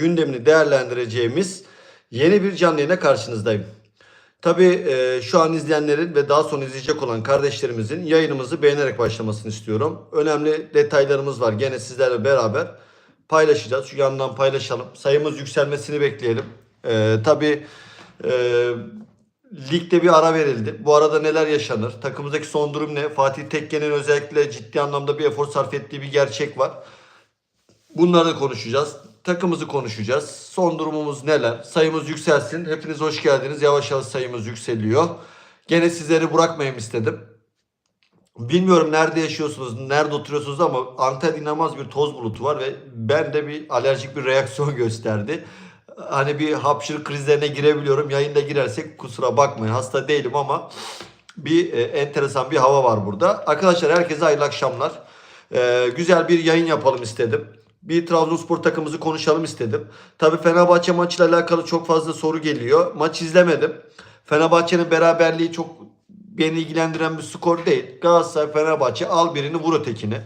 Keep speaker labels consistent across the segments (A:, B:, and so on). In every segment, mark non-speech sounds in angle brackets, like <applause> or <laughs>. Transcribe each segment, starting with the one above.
A: gündemini değerlendireceğimiz yeni bir canlı yayına karşınızdayım. Tabii e, şu an izleyenlerin ve daha sonra izleyecek olan kardeşlerimizin yayınımızı beğenerek başlamasını istiyorum. Önemli detaylarımız var. Gene sizlerle beraber paylaşacağız. Şu yandan paylaşalım. Sayımız yükselmesini bekleyelim. E, tabii e, ligde bir ara verildi. Bu arada neler yaşanır? Takımımızdaki son durum ne? Fatih Tekke'nin özellikle ciddi anlamda bir efor sarf ettiği bir gerçek var. Bunları da konuşacağız. Takımımızı konuşacağız. Son durumumuz neler? Sayımız yükselsin. Hepiniz hoş geldiniz. Yavaş yavaş sayımız yükseliyor. Gene sizleri bırakmayayım istedim. Bilmiyorum nerede yaşıyorsunuz, nerede oturuyorsunuz ama Antalya'da inanılmaz bir toz bulutu var ve ben de bir alerjik bir reaksiyon <laughs> gösterdi. Hani bir hapşırık krizlerine girebiliyorum. Yayında girersek kusura bakmayın. Hasta değilim ama bir e, enteresan bir hava var burada. Arkadaşlar herkese hayırlı akşamlar. E, güzel bir yayın yapalım istedim. Bir Trabzonspor takımımızı konuşalım istedim. Tabii Fenerbahçe maçıyla alakalı çok fazla soru geliyor. Maç izlemedim. Fenerbahçe'nin beraberliği çok beni ilgilendiren bir skor değil. Galatasaray Fenerbahçe al birini vur ötekini.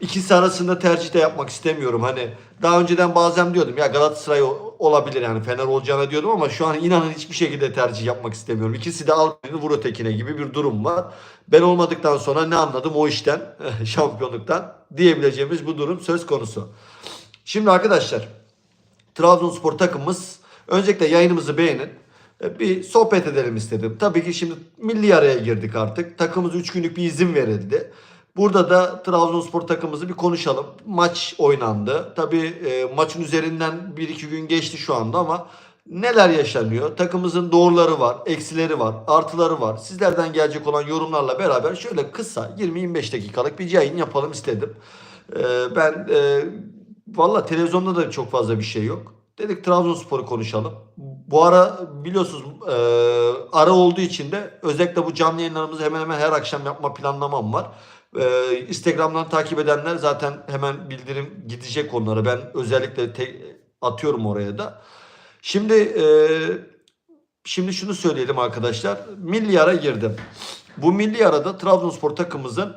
A: İkisi arasında tercih de yapmak istemiyorum. Hani daha önceden bazen diyordum ya Galatasaray olabilir yani Fener olacağına diyordum ama şu an inanın hiçbir şekilde tercih yapmak istemiyorum. İkisi de al birini vur ötekine gibi bir durum var. Ben olmadıktan sonra ne anladım o işten <laughs> şampiyonluktan diyebileceğimiz bu durum söz konusu. Şimdi arkadaşlar Trabzonspor takımımız öncelikle yayınımızı beğenin. E, Bir sohbet edelim istedim. Tabii ki şimdi milli araya girdik artık. Takımımız 3 günlük bir izin verildi. Burada da Trabzonspor takımımızı bir konuşalım. Maç oynandı. Tabii e, maçın üzerinden 1-2 gün geçti şu anda ama neler yaşanıyor? Takımımızın doğruları var, eksileri var, artıları var. Sizlerden gelecek olan yorumlarla beraber şöyle kısa 20-25 dakikalık bir yayın yapalım istedim. E, ben e, valla televizyonda da çok fazla bir şey yok. Dedik Trabzonspor'u konuşalım. Bu ara biliyorsunuz e, ara olduğu için de özellikle bu canlı yayınlarımızı hemen hemen her akşam yapma planlamam var. E, Instagram'dan takip edenler zaten hemen bildirim gidecek onlara. Ben özellikle te- atıyorum oraya da. Şimdi e, şimdi şunu söyleyelim arkadaşlar. Milli ara girdim. Bu milli arada Trabzonspor takımımızın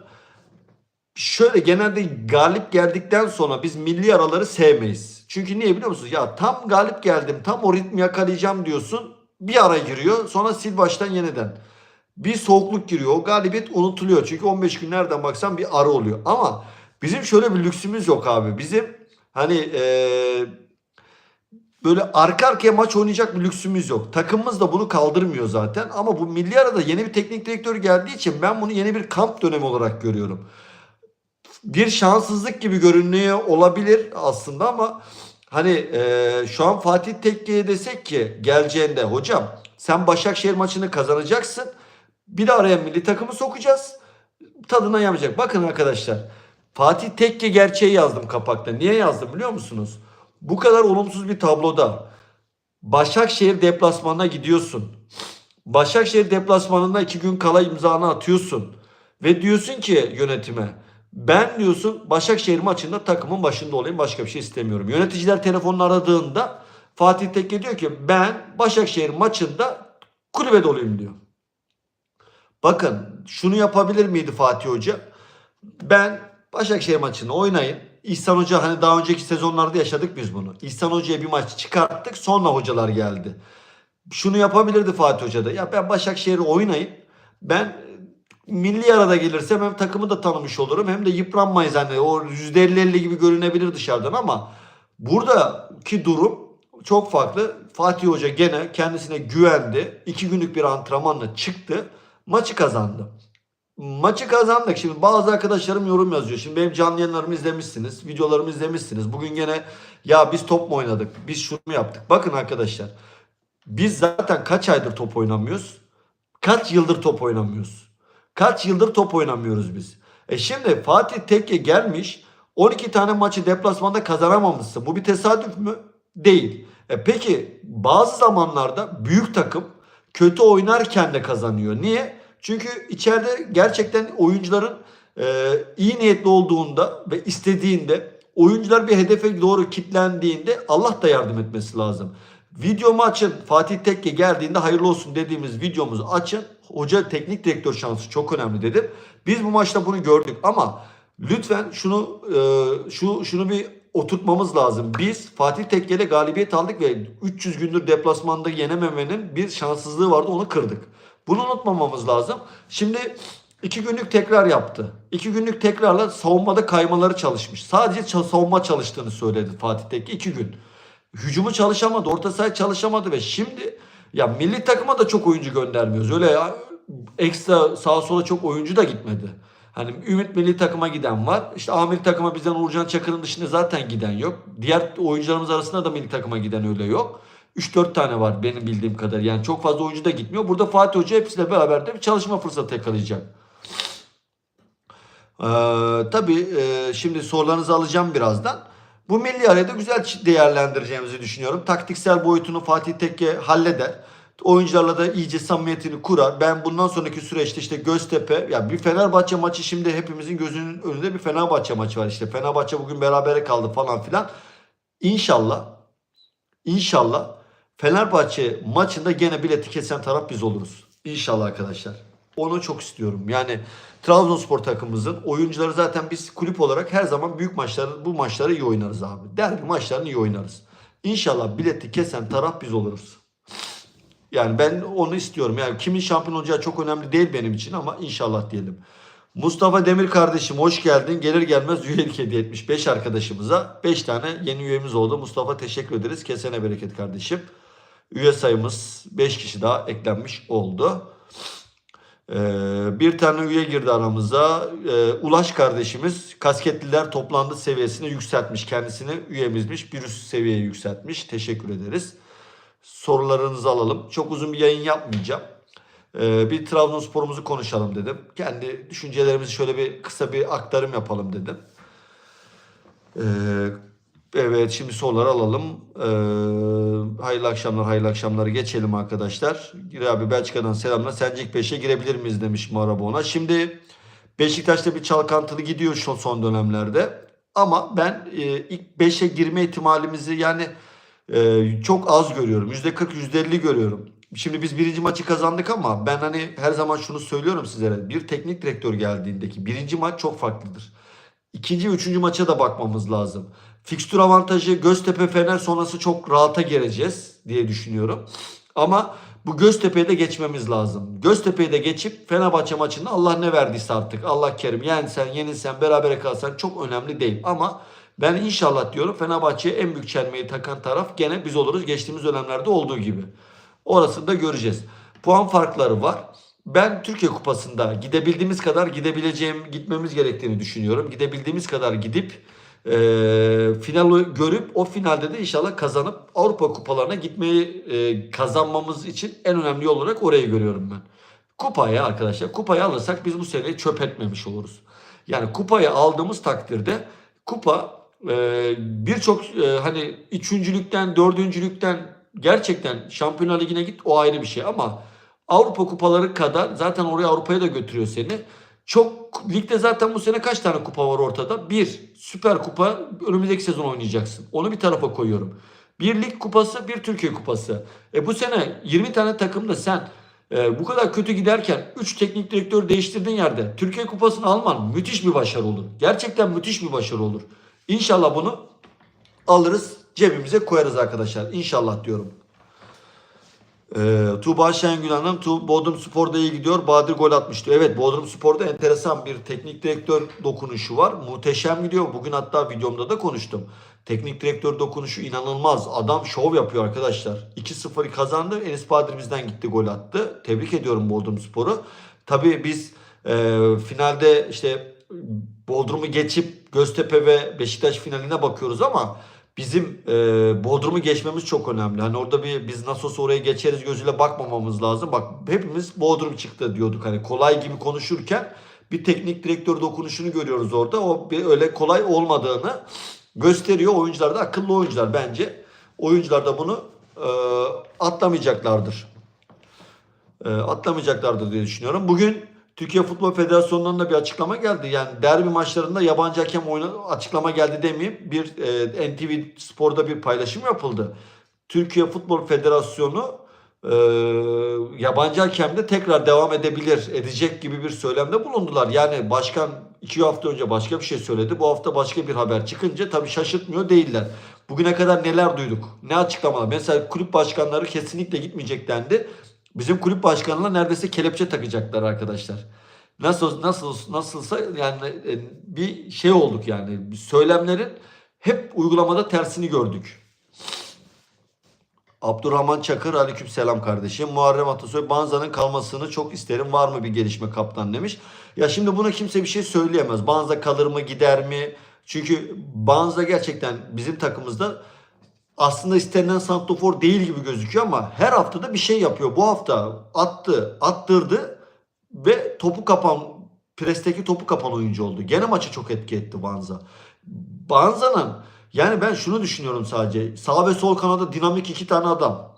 A: şöyle genelde galip geldikten sonra biz milli araları sevmeyiz. Çünkü niye biliyor musunuz? Ya tam galip geldim, tam o ritmi yakalayacağım diyorsun. Bir ara giriyor, sonra sil baştan yeniden. Bir soğukluk giriyor. O galibiyet unutuluyor. Çünkü 15 gün nereden baksan bir ara oluyor. Ama bizim şöyle bir lüksümüz yok abi. Bizim hani eee, böyle arka arkaya maç oynayacak bir lüksümüz yok. Takımımız da bunu kaldırmıyor zaten. Ama bu milli arada yeni bir teknik direktör geldiği için ben bunu yeni bir kamp dönemi olarak görüyorum bir şanssızlık gibi görünüyor olabilir aslında ama hani e, şu an Fatih Tekke'ye desek ki geleceğinde hocam sen Başakşehir maçını kazanacaksın. Bir de araya milli takımı sokacağız. Tadına yapacak. Bakın arkadaşlar. Fatih Tekke gerçeği yazdım kapakta. Niye yazdım biliyor musunuz? Bu kadar olumsuz bir tabloda Başakşehir deplasmanına gidiyorsun. Başakşehir deplasmanında iki gün kala imzanı atıyorsun. Ve diyorsun ki yönetime ben diyorsun Başakşehir maçında takımın başında olayım başka bir şey istemiyorum. Yöneticiler telefonla aradığında Fatih Tekke diyor ki ben Başakşehir maçında kulübede olayım diyor. Bakın şunu yapabilir miydi Fatih Hoca? Ben Başakşehir maçını oynayın. İhsan Hoca hani daha önceki sezonlarda yaşadık biz bunu. İhsan Hoca'ya bir maç çıkarttık sonra hocalar geldi. Şunu yapabilirdi Fatih Hoca da. Ya ben Başakşehir'i oynayayım. Ben milli arada gelirsem hem takımı da tanımış olurum hem de yıpranmayız. Hani o %50-50 gibi görünebilir dışarıdan ama buradaki durum çok farklı. Fatih Hoca gene kendisine güvendi. İki günlük bir antrenmanla çıktı. Maçı kazandı. Maçı kazandık. Şimdi bazı arkadaşlarım yorum yazıyor. Şimdi benim canlı yayınlarımı izlemişsiniz. Videolarımı izlemişsiniz. Bugün gene ya biz top mu oynadık? Biz şunu mu yaptık? Bakın arkadaşlar. Biz zaten kaç aydır top oynamıyoruz? Kaç yıldır top oynamıyoruz? Kaç yıldır top oynamıyoruz biz? E şimdi Fatih Tekke gelmiş 12 tane maçı deplasmanda kazanamamışsın. Bu bir tesadüf mü? Değil. E peki bazı zamanlarda büyük takım kötü oynarken de kazanıyor. Niye? Çünkü içeride gerçekten oyuncuların e, iyi niyetli olduğunda ve istediğinde oyuncular bir hedefe doğru kitlendiğinde Allah da yardım etmesi lazım. Videomu açın. Fatih Tekke geldiğinde hayırlı olsun dediğimiz videomuzu açın. Hoca teknik direktör şansı çok önemli dedim. Biz bu maçta bunu gördük ama lütfen şunu e, şu şunu bir oturtmamız lazım. Biz Fatih Tekke'yle galibiyet aldık ve 300 gündür deplasmanda yenememenin bir şanssızlığı vardı onu kırdık. Bunu unutmamamız lazım. Şimdi iki günlük tekrar yaptı. İki günlük tekrarla savunmada kaymaları çalışmış. Sadece savunma çalıştığını söyledi Fatih Tekke iki gün. Hücumu çalışamadı, orta saha çalışamadı ve şimdi ya milli takıma da çok oyuncu göndermiyoruz. Öyle ya, ekstra sağa sola çok oyuncu da gitmedi. Hani Ümit milli takıma giden var. İşte A takıma bizden Uğurcan Çakır'ın dışında zaten giden yok. Diğer oyuncularımız arasında da milli takıma giden öyle yok. 3-4 tane var benim bildiğim kadar. Yani çok fazla oyuncu da gitmiyor. Burada Fatih Hoca hepsiyle beraber de bir çalışma fırsatı yakalayacak. Ee, tabii e, şimdi sorularınızı alacağım birazdan. Bu milli arada güzel değerlendireceğimizi düşünüyorum. Taktiksel boyutunu Fatih Tekke halleder. Oyuncularla da iyice samimiyetini kurar. Ben bundan sonraki süreçte işte Göztepe, ya bir Fenerbahçe maçı şimdi hepimizin gözünün önünde bir Fenerbahçe maçı var. İşte Fenerbahçe bugün berabere kaldı falan filan. İnşallah, inşallah Fenerbahçe maçında gene bileti kesen taraf biz oluruz. İnşallah arkadaşlar. Onu çok istiyorum. Yani Trabzonspor takımımızın oyuncuları zaten biz kulüp olarak her zaman büyük maçları bu maçları iyi oynarız abi. Derbi maçlarını iyi oynarız. İnşallah bileti kesen taraf biz oluruz. Yani ben onu istiyorum. Yani kimin şampiyon olacağı çok önemli değil benim için ama inşallah diyelim. Mustafa Demir kardeşim hoş geldin. Gelir gelmez üyelik hediye etmiş 5 arkadaşımıza. 5 tane yeni üyemiz oldu. Mustafa teşekkür ederiz. Kesene bereket kardeşim. Üye sayımız 5 kişi daha eklenmiş oldu. Ee, bir tane üye girdi aramıza. Ee, Ulaş kardeşimiz kasketliler toplandı seviyesine yükseltmiş. Kendisini üyemizmiş. Bir üst seviyeye yükseltmiş. Teşekkür ederiz. Sorularınızı alalım. Çok uzun bir yayın yapmayacağım. Ee, bir Trabzonspor'umuzu konuşalım dedim. Kendi düşüncelerimizi şöyle bir kısa bir aktarım yapalım dedim. Ee, evet şimdi soruları alalım. Ee, hayırlı akşamlar, hayırlı akşamları geçelim arkadaşlar. Gir abi Belçika'dan selamlar. Sence ilk 5'e girebilir miyiz demiş Marabona. Şimdi Beşiktaş'ta bir çalkantılı gidiyor şu son dönemlerde. Ama ben e, ilk 5'e girme ihtimalimizi yani e, çok az görüyorum. %40, %50 görüyorum. Şimdi biz birinci maçı kazandık ama ben hani her zaman şunu söylüyorum sizlere. Bir teknik direktör geldiğindeki birinci maç çok farklıdır. İkinci ve üçüncü maça da bakmamız lazım. Fikstür avantajı Göztepe Fener sonrası çok rahata geleceğiz diye düşünüyorum. Ama bu Göztepe'yi de geçmemiz lazım. Göztepe'yi de geçip Fenerbahçe maçında Allah ne verdiyse artık Allah kerim yensen yenilsen berabere kalsan çok önemli değil. Ama ben inşallah diyorum Fenerbahçe'ye en büyük çelmeyi takan taraf gene biz oluruz geçtiğimiz dönemlerde olduğu gibi. Orasını da göreceğiz. Puan farkları var. Ben Türkiye Kupası'nda gidebildiğimiz kadar gidebileceğim, gitmemiz gerektiğini düşünüyorum. Gidebildiğimiz kadar gidip e, finali görüp o finalde de inşallah kazanıp Avrupa kupalarına gitmeyi e, kazanmamız için en önemli yol olarak orayı görüyorum ben. Kupayı arkadaşlar kupayı alırsak biz bu seneyi çöp etmemiş oluruz. Yani kupayı aldığımız takdirde kupa birçok e, hani üçüncülükten dördüncülükten gerçekten Şampiyonlar Ligi'ne git o ayrı bir şey ama Avrupa kupaları kadar zaten oraya Avrupa'ya da götürüyor seni. Çok ligde zaten bu sene kaç tane kupa var ortada? Bir Süper Kupa önümüzdeki sezon oynayacaksın. Onu bir tarafa koyuyorum. Bir lig kupası, bir Türkiye kupası. E bu sene 20 tane takımda sen e, bu kadar kötü giderken 3 teknik direktör değiştirdiğin yerde Türkiye kupasını alman müthiş bir başarı olur. Gerçekten müthiş bir başarı olur. İnşallah bunu alırız cebimize koyarız arkadaşlar. İnşallah diyorum. Ee, Tuğba Şengül Hanım Tu Bodrum Spor'da iyi gidiyor. Bahadır gol atmıştı. Evet Bodrum Spor'da enteresan bir teknik direktör dokunuşu var. Muhteşem gidiyor. Bugün hatta videomda da konuştum. Teknik direktör dokunuşu inanılmaz. Adam şov yapıyor arkadaşlar. 2-0 kazandı. Enis Bahadır bizden gitti gol attı. Tebrik ediyorum Bodrum Spor'u. Tabii biz e, finalde işte Bodrum'u geçip Göztepe ve Beşiktaş finaline bakıyoruz ama bizim e, Bodrum'u geçmemiz çok önemli. Hani orada bir biz nasıl olsa oraya geçeriz gözüyle bakmamamız lazım. Bak hepimiz Bodrum çıktı diyorduk. Hani kolay gibi konuşurken bir teknik direktör dokunuşunu görüyoruz orada. O bir öyle kolay olmadığını gösteriyor. Oyuncular da akıllı oyuncular bence. Oyuncular da bunu e, atlamayacaklardır. E, atlamayacaklardır diye düşünüyorum. Bugün Türkiye Futbol Federasyonu'ndan da bir açıklama geldi. Yani derbi maçlarında yabancı hakem oyunu açıklama geldi demeyeyim. Bir e, NTV Spor'da bir paylaşım yapıldı. Türkiye Futbol Federasyonu e, yabancı hakem de tekrar devam edebilir, edecek gibi bir söylemde bulundular. Yani başkan iki hafta önce başka bir şey söyledi. Bu hafta başka bir haber çıkınca tabii şaşırtmıyor değiller. Bugüne kadar neler duyduk? Ne açıklamalar? Mesela kulüp başkanları kesinlikle gitmeyecek dendi. Bizim kulüp başkanına neredeyse kelepçe takacaklar arkadaşlar. Nasıl nasıl nasılsa yani e, bir şey olduk yani. Söylemlerin hep uygulamada tersini gördük. Abdurrahman Çakır aleyküm selam kardeşim. Muharrem Atasoy Banza'nın kalmasını çok isterim. Var mı bir gelişme kaptan demiş. Ya şimdi buna kimse bir şey söyleyemez. Banza kalır mı gider mi? Çünkü Banza gerçekten bizim takımımızda aslında istenilen santrofor değil gibi gözüküyor ama her haftada bir şey yapıyor. Bu hafta attı, attırdı ve topu kapan, presteki topu kapan oyuncu oldu. Gene maçı çok etki etti Banza. Banza'nın yani ben şunu düşünüyorum sadece. Sağ ve sol kanada dinamik iki tane adam.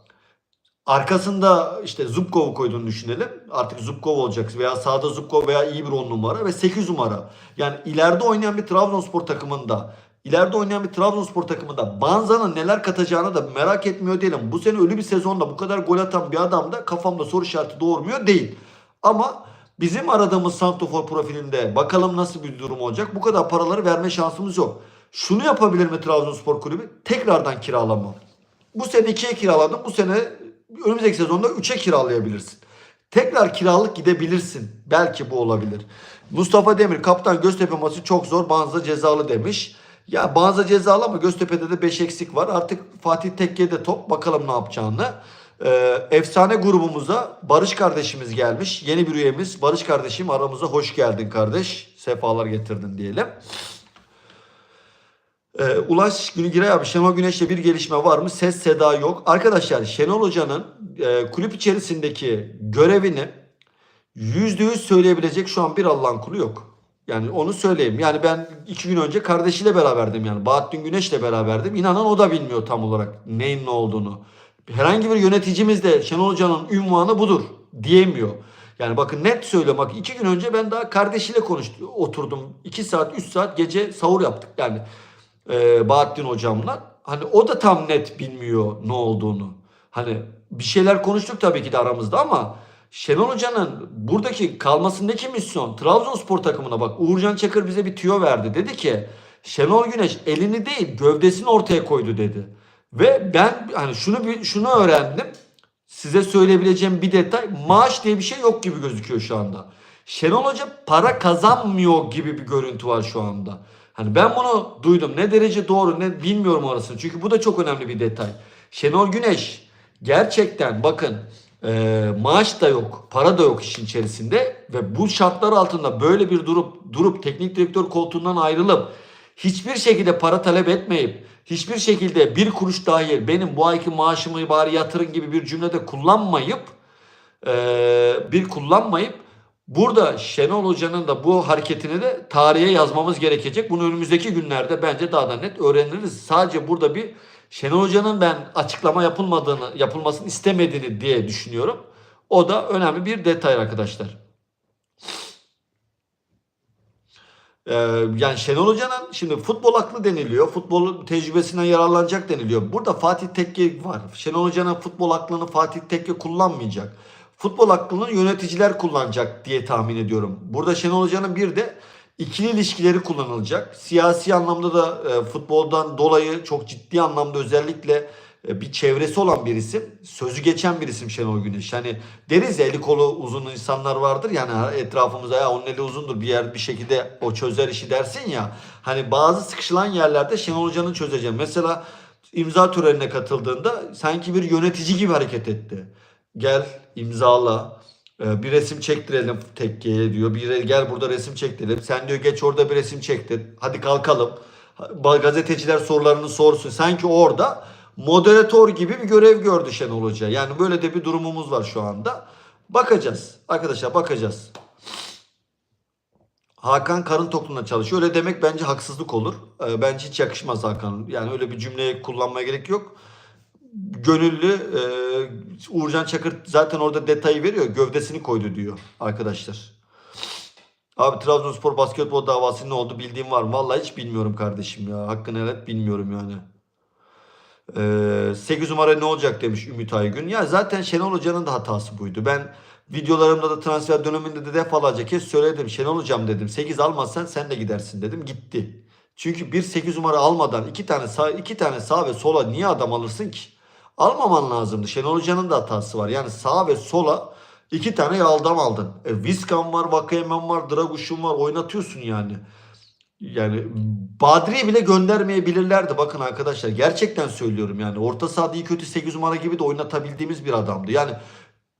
A: Arkasında işte Zubkov'u koyduğunu düşünelim. Artık Zubkov olacak veya sağda Zubkov veya iyi bir 10 numara ve 8 numara. Yani ileride oynayan bir Trabzonspor takımında ileride oynayan bir Trabzonspor takımında Banza'nın neler katacağını da merak etmiyor değilim. Bu sene ölü bir sezonda bu kadar gol atan bir adam da kafamda soru işareti doğurmuyor değil. Ama bizim aradığımız santrofor profilinde bakalım nasıl bir durum olacak. Bu kadar paraları verme şansımız yok. Şunu yapabilir mi Trabzonspor kulübü? Tekrardan kiralama. Bu sene 2'ye kiraladın. Bu sene önümüzdeki sezonda 3'e kiralayabilirsin. Tekrar kiralık gidebilirsin. Belki bu olabilir. Mustafa Demir kaptan Göztepe maçı çok zor. Banza cezalı demiş. Ya Banza cezalı ama Göztepe'de de 5 eksik var. Artık Fatih Tekke'de top. Bakalım ne yapacağını. Ee, efsane grubumuza Barış kardeşimiz gelmiş. Yeni bir üyemiz. Barış kardeşim aramıza hoş geldin kardeş. Sefalar getirdin diyelim. Ee, Ulaş Günügiray abi Şenol Güneş'le bir gelişme var mı? Ses seda yok. Arkadaşlar Şenol Hoca'nın e, kulüp içerisindeki görevini yüzde yüz söyleyebilecek şu an bir Allah'ın kulu yok. Yani onu söyleyeyim. Yani ben iki gün önce kardeşiyle beraberdim yani. Bahattin Güneş'le beraberdim. İnanan o da bilmiyor tam olarak neyin ne olduğunu. Herhangi bir yöneticimiz de Şenol Hoca'nın ünvanı budur diyemiyor. Yani bakın net söylüyorum. Bak iki gün önce ben daha kardeşiyle konuştum. Oturdum. 2 saat 3 saat gece sahur yaptık. Yani e, Bahattin hocamla. Hani o da tam net bilmiyor ne olduğunu. Hani bir şeyler konuştuk tabii ki de aramızda ama Şenol Hoca'nın buradaki kalmasındaki misyon Trabzonspor takımına bak Uğurcan Çakır bize bir tüyo verdi. Dedi ki Şenol Güneş elini değil gövdesini ortaya koydu dedi. Ve ben hani şunu şunu öğrendim. Size söyleyebileceğim bir detay maaş diye bir şey yok gibi gözüküyor şu anda. Şenol Hoca para kazanmıyor gibi bir görüntü var şu anda. Hani ben bunu duydum. Ne derece doğru ne bilmiyorum orasını. Çünkü bu da çok önemli bir detay. Şenol Güneş gerçekten bakın e, maaş da yok, para da yok işin içerisinde ve bu şartlar altında böyle bir durup durup teknik direktör koltuğundan ayrılıp hiçbir şekilde para talep etmeyip hiçbir şekilde bir kuruş dahil benim bu ayki maaşımı bari yatırın gibi bir cümlede kullanmayıp e, bir kullanmayıp burada Şenol Hoca'nın da bu hareketini de tarihe yazmamız gerekecek. Bunu önümüzdeki günlerde bence daha da net öğreniriz. Sadece burada bir Şenol Hoca'nın ben açıklama yapılmadığını, yapılmasını istemediğini diye düşünüyorum. O da önemli bir detay arkadaşlar. Ee, yani Şenol Hoca'nın şimdi futbol aklı deniliyor. Futbol tecrübesinden yararlanacak deniliyor. Burada Fatih Tekke var. Şenol Hoca'nın futbol aklını Fatih Tekke kullanmayacak. Futbol aklını yöneticiler kullanacak diye tahmin ediyorum. Burada Şenol Hoca'nın bir de ikili ilişkileri kullanılacak. Siyasi anlamda da e, futboldan dolayı çok ciddi anlamda özellikle e, bir çevresi olan bir isim. Sözü geçen bir isim Şenol Güneş. Hani deriz ya eli kolu uzun insanlar vardır yani etrafımızda ya onun eli uzundur bir yer bir şekilde o çözer işi dersin ya. Hani bazı sıkışılan yerlerde Şenol Hoca'nın çözeceğim. Mesela imza törenine katıldığında sanki bir yönetici gibi hareket etti. Gel imzala. E, Bir resim çektirelim tekkeye diyor. Bir gel burada resim çektirelim. Sen diyor geç orada bir resim çektir. Hadi kalkalım. Gazeteciler sorularını sorsun. Sanki orada moderatör gibi bir görev gördü Şenol Hoca. Yani böyle de bir durumumuz var şu anda. Bakacağız. Arkadaşlar bakacağız. Hakan karın tokluğuna çalışıyor. Öyle demek bence haksızlık olur. Ee, Bence hiç yakışmaz Hakan. Yani öyle bir cümleyi kullanmaya gerek yok. Gönüllü e, Uğurcan Çakır zaten orada detayı veriyor. Gövdesini koydu diyor arkadaşlar. Abi Trabzonspor basketbol davası ne oldu bildiğim var mı? Vallahi hiç bilmiyorum kardeşim ya. Hakkını helal et bilmiyorum yani. Ee, 8 numara ne olacak demiş Ümit Aygün. Ya zaten Şenol Hoca'nın da hatası buydu. Ben videolarımda da transfer döneminde de defalarca kez söyledim. Şenol Hocam dedim 8 almazsan sen de gidersin dedim. Gitti. Çünkü bir 8 numara almadan iki tane sağ, iki tane sağ ve sola niye adam alırsın ki? Almaman lazımdı. Şenol Hoca'nın da hatası var. Yani sağ ve sola iki tane adam aldın. E, Viskan var, Vakayemen var, Draguş'un var. Oynatıyorsun yani. Yani Badri'yi bile göndermeyebilirlerdi. Bakın arkadaşlar gerçekten söylüyorum yani. Orta sahada iyi kötü 8 numara gibi de oynatabildiğimiz bir adamdı. Yani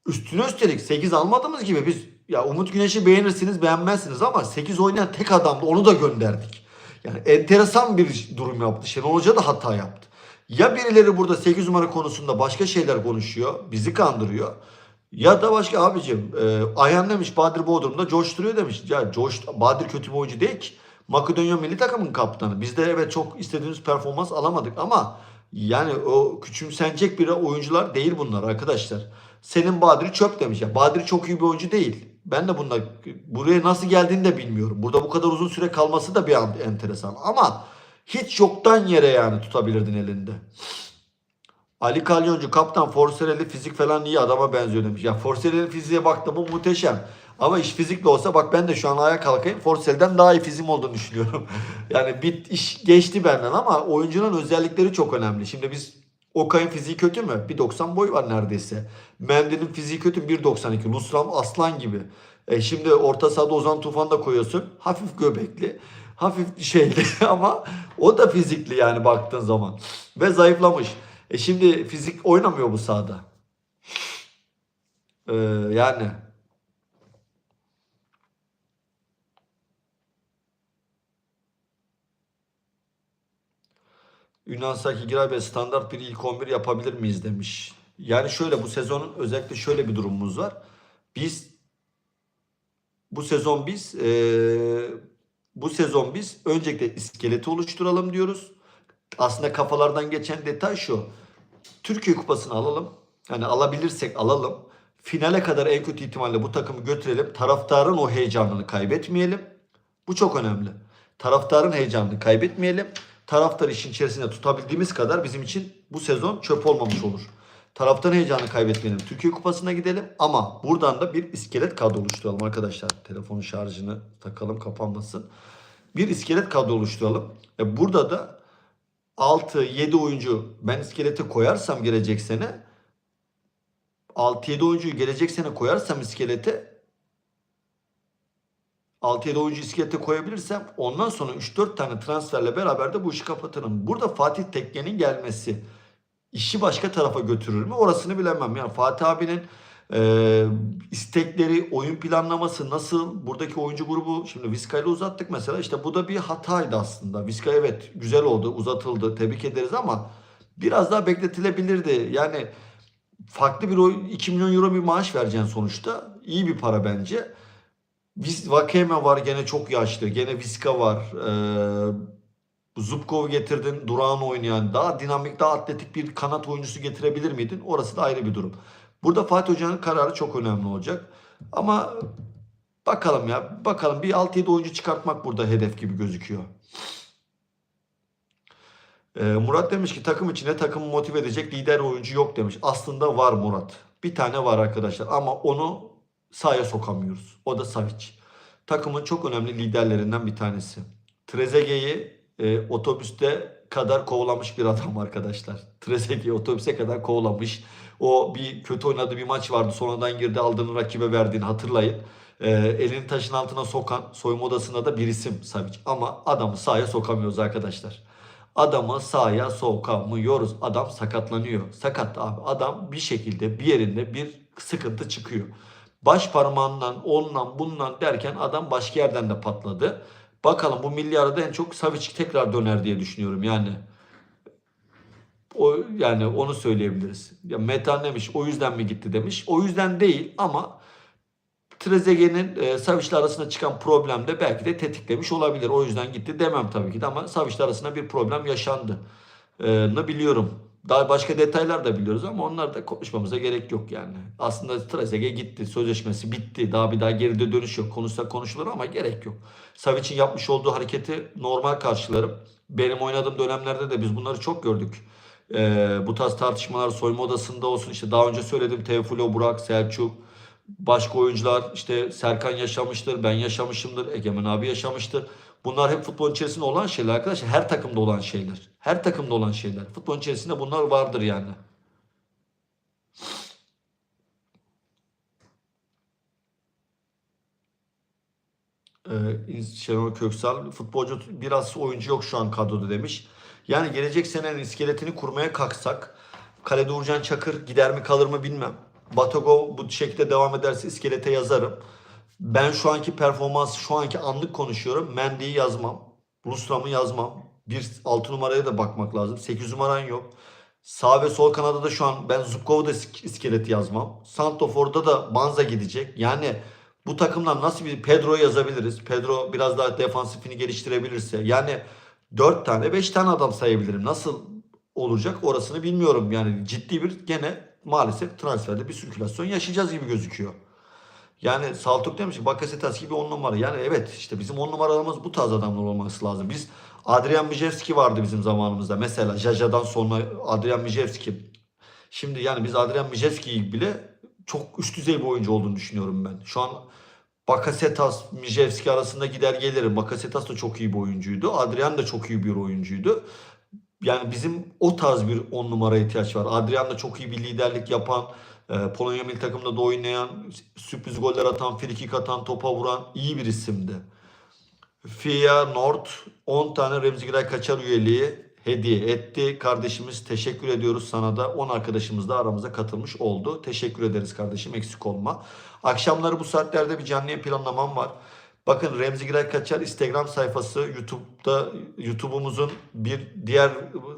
A: üstüne üstelik 8 almadığımız gibi biz ya Umut Güneş'i beğenirsiniz beğenmezsiniz ama 8 oynayan tek adamdı onu da gönderdik. Yani enteresan bir durum yaptı. Şenol Hoca da hata yaptı. Ya birileri burada 8 numara konusunda başka şeyler konuşuyor, bizi kandırıyor. Ya da başka abicim e, Ayhan demiş Badir Bodrum'da coşturuyor demiş. Ya coş, Badir kötü bir oyuncu değil ki. Makedonya milli takımın kaptanı. Biz de evet çok istediğimiz performans alamadık ama yani o küçümsenecek bir oyuncular değil bunlar arkadaşlar. Senin Badir çöp demiş. Ya Badir çok iyi bir oyuncu değil. Ben de bunda buraya nasıl geldiğini de bilmiyorum. Burada bu kadar uzun süre kalması da bir an enteresan. Ama hiç yoktan yere yani tutabilirdin elinde. Ali Kalyoncu kaptan Forserelli fizik falan iyi adama benziyor demiş. Ya Forserelli'nin fiziğe baktım bu muhteşem. Ama iş fizikle olsa bak ben de şu an ayağa kalkayım. Forsel'den daha iyi fiziğim olduğunu düşünüyorum. <laughs> yani bit iş geçti benden ama oyuncunun özellikleri çok önemli. Şimdi biz Okay'ın fiziği kötü mü? 1.90 boy var neredeyse. Mendy'nin fiziği kötü 1.92. Lusram aslan gibi. E şimdi orta sahada Ozan Tufan da koyuyorsun. Hafif göbekli. Hafif şeyli <laughs> ama o da fizikli yani baktığın zaman. Ve zayıflamış. E şimdi fizik oynamıyor bu sahada. Ee, yani Ünal Saki Giray standart bir ilk 11 yapabilir miyiz demiş. Yani şöyle bu sezonun özellikle şöyle bir durumumuz var. Biz bu sezon biz eee, bu sezon biz öncelikle iskeleti oluşturalım diyoruz. Aslında kafalardan geçen detay şu. Türkiye Kupası'nı alalım. Yani alabilirsek alalım. Finale kadar en kötü ihtimalle bu takımı götürelim. Taraftarın o heyecanını kaybetmeyelim. Bu çok önemli. Taraftarın heyecanını kaybetmeyelim. Taraftar işin içerisinde tutabildiğimiz kadar bizim için bu sezon çöp olmamış olur. Taraftarın heyecanını kaybetmeyelim. Türkiye Kupası'na gidelim ama buradan da bir iskelet kadro oluşturalım arkadaşlar. Telefonun şarjını takalım kapanmasın. Bir iskelet kadro oluşturalım. E burada da 6-7 oyuncu ben iskelete koyarsam gelecek sene 6-7 oyuncuyu gelecek sene koyarsam iskelete 6-7 oyuncu iskelete koyabilirsem ondan sonra 3-4 tane transferle beraber de bu işi kapatırım. Burada Fatih Tekke'nin gelmesi işi başka tarafa götürür mü? Orasını bilemem. Yani Fatih abinin e, istekleri, oyun planlaması nasıl? Buradaki oyuncu grubu şimdi Vizca'yla uzattık mesela. İşte bu da bir hataydı aslında. Vizca evet güzel oldu, uzatıldı. Tebrik ederiz ama biraz daha bekletilebilirdi. Yani farklı bir oyun 2 milyon euro bir maaş vereceksin sonuçta. İyi bir para bence. Viz, Vakeme var gene çok yaşlı. Gene Viska var. Ee, Zubkov'u getirdin. Durağan oynayan. Daha dinamik, daha atletik bir kanat oyuncusu getirebilir miydin? Orası da ayrı bir durum. Burada Fatih Hoca'nın kararı çok önemli olacak. Ama bakalım ya. Bakalım bir 6-7 oyuncu çıkartmak burada hedef gibi gözüküyor. Ee, Murat demiş ki takım içinde takımı motive edecek lider oyuncu yok demiş. Aslında var Murat. Bir tane var arkadaşlar ama onu sahaya sokamıyoruz. O da Savic. Takımın çok önemli liderlerinden bir tanesi. Trezeguet'i e, otobüste kadar kovalamış bir adam arkadaşlar. Trezeguet'i otobüse kadar kovalamış. O bir kötü oynadığı bir maç vardı. Sonradan girdi aldığını rakibe verdiğini hatırlayın. E, elini taşın altına sokan soyunma odasında da bir isim Savic. Ama adamı sahaya sokamıyoruz arkadaşlar. Adamı sahaya sokamıyoruz. Adam sakatlanıyor. Sakat abi. Adam bir şekilde bir yerinde bir sıkıntı çıkıyor. Baş parmağından, ondan, bundan derken adam başka yerden de patladı. Bakalım bu milli arada en çok Savic tekrar döner diye düşünüyorum yani. O yani onu söyleyebiliriz. Ya Metan demiş o yüzden mi gitti demiş. O yüzden değil ama Trezeguet'in e, Savic'le arasında çıkan problem de belki de tetiklemiş olabilir. O yüzden gitti demem tabii ki de ama Savic'le arasında bir problem yaşandı. E, biliyorum. Daha başka detaylar da biliyoruz ama onlar da konuşmamıza gerek yok yani. Aslında Trezeguet gitti. Sözleşmesi bitti. Daha bir daha geride dönüş yok. Konuşsa konuşulur ama gerek yok. Savic'in yapmış olduğu hareketi normal karşılarım. Benim oynadığım dönemlerde de biz bunları çok gördük. Ee, bu tarz tartışmalar soyunma odasında olsun. İşte daha önce söyledim Teofilo, Burak, Selçuk, başka oyuncular işte Serkan yaşamıştır, ben yaşamışımdır, Egemen abi yaşamıştır. Bunlar hep futbolun içerisinde olan şeyler arkadaşlar. Her takımda olan şeyler. Her takımda olan şeyler. Futbolun içerisinde bunlar vardır yani. Ee, Şenol Köksal futbolcu biraz oyuncu yok şu an kadroda demiş. Yani gelecek senenin iskeletini kurmaya kalksak kalede Uğurcan Çakır gider mi kalır mı bilmem. Batago bu şekilde devam ederse iskelete yazarım. Ben şu anki performans şu anki anlık konuşuyorum. Mendy'yi yazmam. Lusram'ı yazmam. Bir 6 numaraya da bakmak lazım. 8 numaran yok. Sağ ve sol kanada da şu an ben Zubkov'u da is- iskeleti yazmam. Santofor'da da Banza gidecek. Yani bu takımdan nasıl bir Pedro yazabiliriz? Pedro biraz daha defansifini geliştirebilirse. Yani 4 tane 5 tane adam sayabilirim. Nasıl olacak orasını bilmiyorum. Yani ciddi bir gene maalesef transferde bir sirkülasyon yaşayacağız gibi gözüküyor. Yani Saltuk demiş ki Bakasetas gibi 10 numara. Yani evet işte bizim 10 numaralarımız bu tarz adamlar olması lazım. Biz Adrian Mijevski vardı bizim zamanımızda. Mesela Jaja'dan sonra Adrian Mijevski. Şimdi yani biz Adrian Mijevski'yi bile çok üst düzey bir oyuncu olduğunu düşünüyorum ben. Şu an Bakasetas, Mijevski arasında gider gelirim. Bakasetas da çok iyi bir oyuncuydu. Adrian da çok iyi bir oyuncuydu. Yani bizim o tarz bir 10 numara ihtiyaç var. Adrian da çok iyi bir liderlik yapan, e, Polonya milli takımında da oynayan, sürpriz goller atan, frikik atan, topa vuran iyi bir isimdi. FIA Nord 10 tane Remzi Giray Kaçar üyeliği hediye etti. Kardeşimiz teşekkür ediyoruz sana da. 10 arkadaşımız da aramıza katılmış oldu. Teşekkür ederiz kardeşim eksik olma. Akşamları bu saatlerde bir canlı planlamam var. Bakın Remzi Giray Kaçar Instagram sayfası YouTube'da YouTube'umuzun bir diğer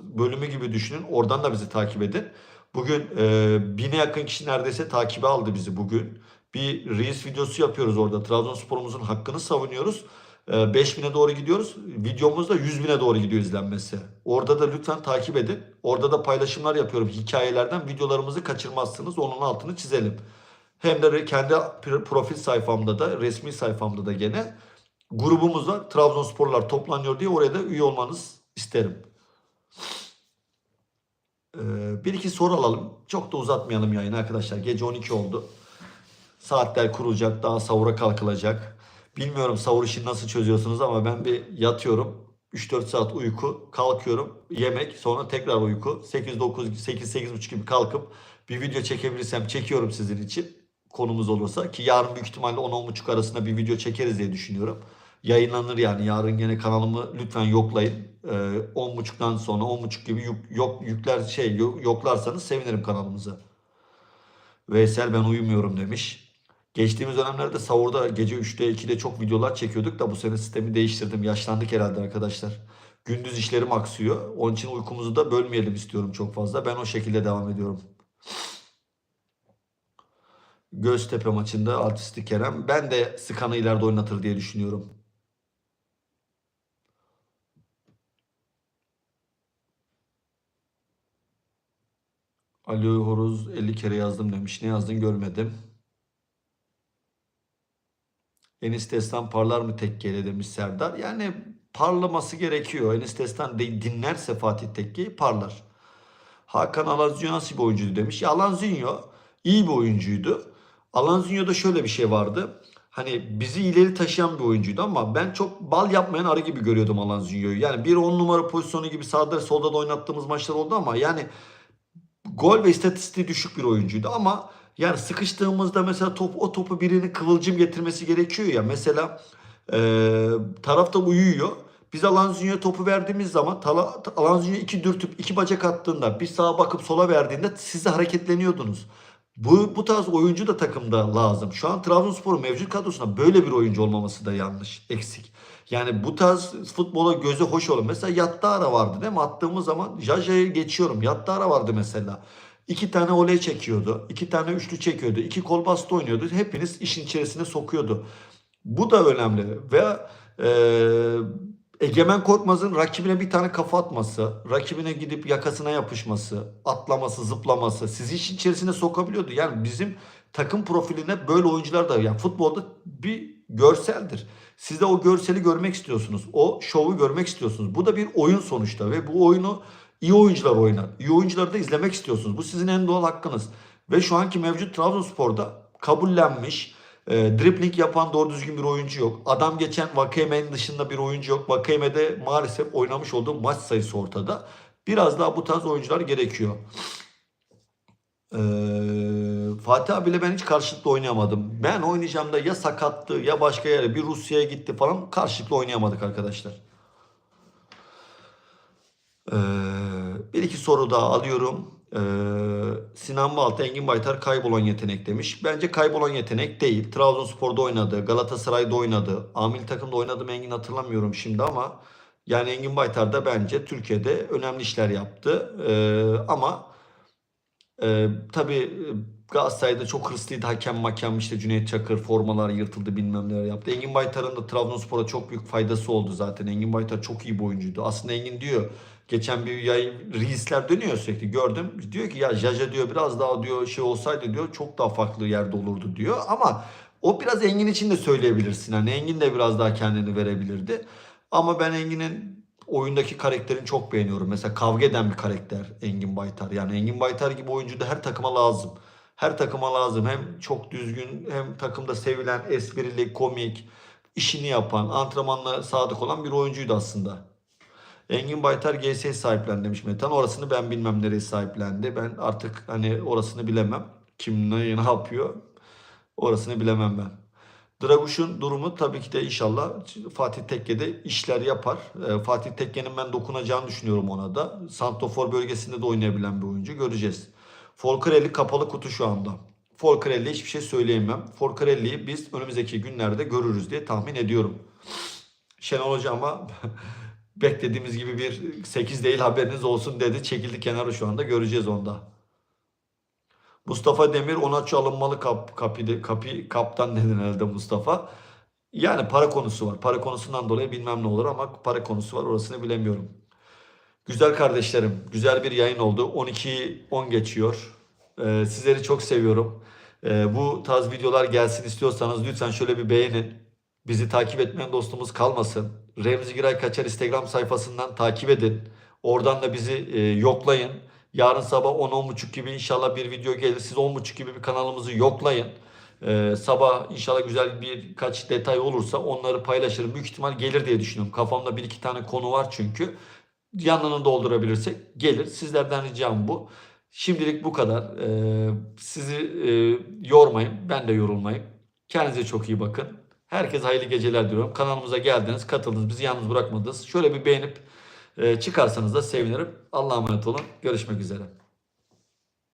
A: bölümü gibi düşünün. Oradan da bizi takip edin. Bugün e, bine yakın kişi neredeyse takibe aldı bizi bugün. Bir Reels videosu yapıyoruz orada. Trabzonspor'umuzun hakkını savunuyoruz. E, 5000'e doğru gidiyoruz. Videomuz da 100 bine doğru gidiyor izlenmesi. Orada da lütfen takip edin. Orada da paylaşımlar yapıyorum hikayelerden. Videolarımızı kaçırmazsınız. Onun altını çizelim. Hem de kendi profil sayfamda da resmi sayfamda da gene grubumuz var. Trabzonsporlar toplanıyor diye oraya da üye olmanız isterim. Ee, bir iki soru alalım. Çok da uzatmayalım yayını arkadaşlar. Gece 12 oldu. Saatler kurulacak. Daha sahura kalkılacak. Bilmiyorum sahur işini nasıl çözüyorsunuz ama ben bir yatıyorum. 3-4 saat uyku. Kalkıyorum. Yemek. Sonra tekrar uyku. 8-9, 8-8.30 gibi kalkıp bir video çekebilirsem çekiyorum sizin için. Konumuz olursa. Ki yarın büyük ihtimalle 10-10.30 arasında bir video çekeriz diye düşünüyorum. Yayınlanır yani. Yarın gene kanalımı lütfen yoklayın. Ee, 10.30'dan sonra 10.30 gibi yük, yok, yükler şey yok- yoklarsanız sevinirim kanalımıza. Veysel ben uyumuyorum demiş. Geçtiğimiz dönemlerde sahurda gece 3'te 2'de çok videolar çekiyorduk da bu sene sistemi değiştirdim. Yaşlandık herhalde arkadaşlar. Gündüz işlerim aksıyor. Onun için uykumuzu da bölmeyelim istiyorum çok fazla. Ben o şekilde devam ediyorum. Göztepe maçında artistik Kerem. Ben de Sıkan'ı ileride oynatır diye düşünüyorum. Ali Horoz 50 kere yazdım demiş. Ne yazdın görmedim. Enis Destan parlar mı tekkeyle demiş Serdar. Yani parlaması gerekiyor. Enis Destan de- dinlerse Fatih Tekke'yi parlar. Hakan Alanzinho nasıl bir oyuncuydu demiş. Ya Alanzinho iyi bir oyuncuydu. Alanzinho'da şöyle bir şey vardı. Hani bizi ileri taşıyan bir oyuncuydu ama ben çok bal yapmayan arı gibi görüyordum Alanzinho'yu. Yani bir 10 numara pozisyonu gibi sağda solda da oynattığımız maçlar oldu ama yani gol ve istatistiği düşük bir oyuncuydu ama yani sıkıştığımızda mesela top o topu birinin kıvılcım getirmesi gerekiyor ya. Mesela e, tarafta uyuyor. Biz Alanzinho'ya topu verdiğimiz zaman Alanzinho iki dürtüp iki bacak attığında bir sağa bakıp sola verdiğinde siz de hareketleniyordunuz. Bu, bu tarz oyuncu da takımda lazım. Şu an Trabzonspor'un mevcut kadrosunda böyle bir oyuncu olmaması da yanlış, eksik. Yani bu tarz futbola gözü hoş olur. Mesela Yattara vardı değil mi? Attığımız zaman Jaja'yı geçiyorum. Yattara vardı mesela. İki tane oley çekiyordu. iki tane üçlü çekiyordu. iki kol bastı oynuyordu. Hepiniz işin içerisine sokuyordu. Bu da önemli. Ve e, Egemen Korkmaz'ın rakibine bir tane kafa atması, rakibine gidip yakasına yapışması, atlaması, zıplaması sizi işin içerisine sokabiliyordu. Yani bizim takım profiline böyle oyuncular da yani futbolda bir görseldir. Siz de o görseli görmek istiyorsunuz. O şovu görmek istiyorsunuz. Bu da bir oyun sonuçta ve bu oyunu İyi oyuncular oynar. İyi oyuncuları da izlemek istiyorsunuz. Bu sizin en doğal hakkınız. Ve şu anki mevcut Trabzonspor'da kabullenmiş, e, dribbling yapan doğru düzgün bir oyuncu yok. Adam geçen Vakayeme'nin dışında bir oyuncu yok. Vakayeme'de maalesef oynamış olduğu maç sayısı ortada. Biraz daha bu tarz oyuncular gerekiyor. Ee, Fatih abiyle ben hiç karşılıklı oynayamadım. Ben oynayacağım da ya sakattı ya başka yere bir Rusya'ya gitti falan karşılıklı oynayamadık arkadaşlar. Ee, bir iki soru daha alıyorum. Ee, Sinan Balta, Engin Baytar kaybolan yetenek demiş. Bence kaybolan yetenek değil. Trabzonspor'da oynadı, Galatasaray'da oynadı. Amil takımda oynadı mı Engin hatırlamıyorum şimdi ama yani Engin Baytar da bence Türkiye'de önemli işler yaptı. Ee, ama ee, tabii Galatasaray'da çok hırslıydı hakem makem işte Cüneyt Çakır formalar yırtıldı bilmem neler yaptı. Engin Baytar'ın da Trabzonspor'a çok büyük faydası oldu zaten. Engin Baytar çok iyi bir oyuncuydu. Aslında Engin diyor geçen bir yayın Reels'ler dönüyor sürekli gördüm. Diyor ki ya Jaja diyor biraz daha diyor şey olsaydı diyor çok daha farklı yerde olurdu diyor. Ama o biraz Engin için de söyleyebilirsin. Hani Engin de biraz daha kendini verebilirdi. Ama ben Engin'in oyundaki karakterini çok beğeniyorum. Mesela kavga eden bir karakter Engin Baytar. Yani Engin Baytar gibi oyuncu da her takıma lazım. Her takıma lazım. Hem çok düzgün hem takımda sevilen, esprili, komik, işini yapan, antrenmanla sadık olan bir oyuncuydu aslında. Engin Baytar GS sahiplendi demiş Metan. Orasını ben bilmem nereye sahiplendi. Ben artık hani orasını bilemem. Kim ne, ne yapıyor? Orasını bilemem ben. Draguş'un durumu tabii ki de inşallah Fatih Tekke'de işler yapar. Ee, Fatih Tekke'nin ben dokunacağını düşünüyorum ona da. Santofor bölgesinde de oynayabilen bir oyuncu göreceğiz. Folcarelli kapalı kutu şu anda. Folcarelli hiçbir şey söyleyemem. Folcarelli'yi biz önümüzdeki günlerde görürüz diye tahmin ediyorum. Şenol Hoca ama <laughs> beklediğimiz gibi bir 8 değil haberiniz olsun dedi. Çekildi kenara şu anda göreceğiz onda. Mustafa Demir Onaçu alınmalı kap, kapi, kapi, kaptan dedin herhalde Mustafa. Yani para konusu var. Para konusundan dolayı bilmem ne olur ama para konusu var orasını bilemiyorum. Güzel kardeşlerim, güzel bir yayın oldu. 12 10 geçiyor. Ee, sizleri çok seviyorum. Ee, bu tarz videolar gelsin istiyorsanız lütfen şöyle bir beğenin. Bizi takip etmeyen dostumuz kalmasın. Remzi Giray Kaçar Instagram sayfasından takip edin. Oradan da bizi e, yoklayın. Yarın sabah 10-10.30 gibi inşallah bir video gelir. Siz 10.30 gibi bir kanalımızı yoklayın. Ee, sabah inşallah güzel birkaç detay olursa onları paylaşırım. Büyük ihtimal gelir diye düşünüyorum. Kafamda bir iki tane konu var çünkü. Yanını doldurabilirsek gelir. Sizlerden ricam bu. Şimdilik bu kadar. Ee, sizi e, yormayın. Ben de yorulmayayım. Kendinize çok iyi bakın. Herkese hayırlı geceler diliyorum. Kanalımıza geldiniz, katıldınız, bizi yalnız bırakmadınız. Şöyle bir beğenip çıkarsanız da sevinirim. Allah'a emanet olun. Görüşmek üzere.